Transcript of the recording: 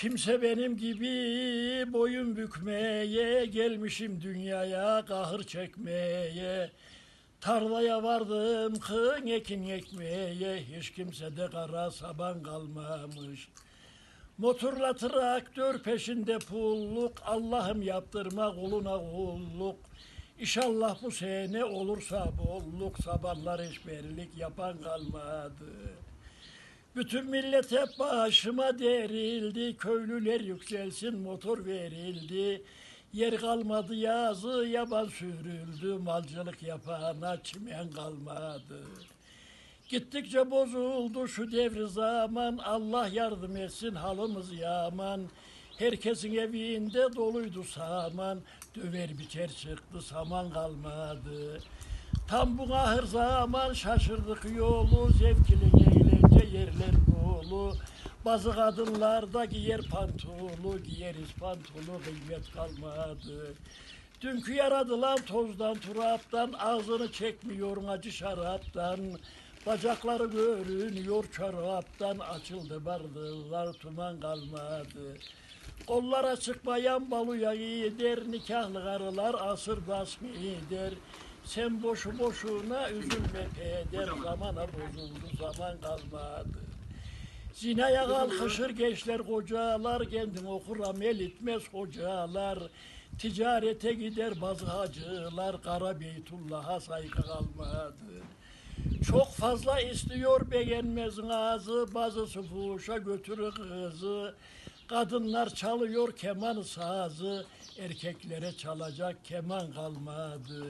Kimse benim gibi boyun bükmeye gelmişim dünyaya kahır çekmeye. Tarlaya vardım kın ekin ekmeye hiç kimsede kara saban kalmamış. Motorla traktör peşinde pulluk Allah'ım yaptırma kuluna kulluk. İnşallah bu sene olursa bolluk sabahlar eşberlik yapan kalmadı. Bütün millet hep başıma derildi, köylüler yükselsin motor verildi. Yer kalmadı yazı yaban sürüldü, malcılık yapana çimen kalmadı. Gittikçe bozuldu şu devri zaman, Allah yardım etsin halımız yaman. Herkesin evinde doluydu saman, döver biçer çıktı saman kalmadı. Tam bu ahır zaman şaşırdık yolu, zevkli eğlence yerler dolu. Bazı kadınlar da giyer pantolu, giyeriz pantolu kıymet kalmadı. Dünkü yaradılan tozdan turaptan ağzını çekmiyor acı şaraptan. Bacakları görünüyor çoraptan açıldı bardılar tuman kalmadı. Kollar açık bayan baluya gider, nikahlı karılar asır basmı der. Sen boşu boşuna üzülme peder, zamana bozuldu zaman kalmadı. Zinaya kalkışır gençler kocalar, kendin okur amel etmez hocalar. Ticarete gider bazı hacılar, Kara Beytullah'a saygı kalmadı. Çok fazla istiyor beğenmez ağzı, bazısı fuhuşa götürür kızı. Kadınlar çalıyor keman sazı, erkeklere çalacak keman kalmadı.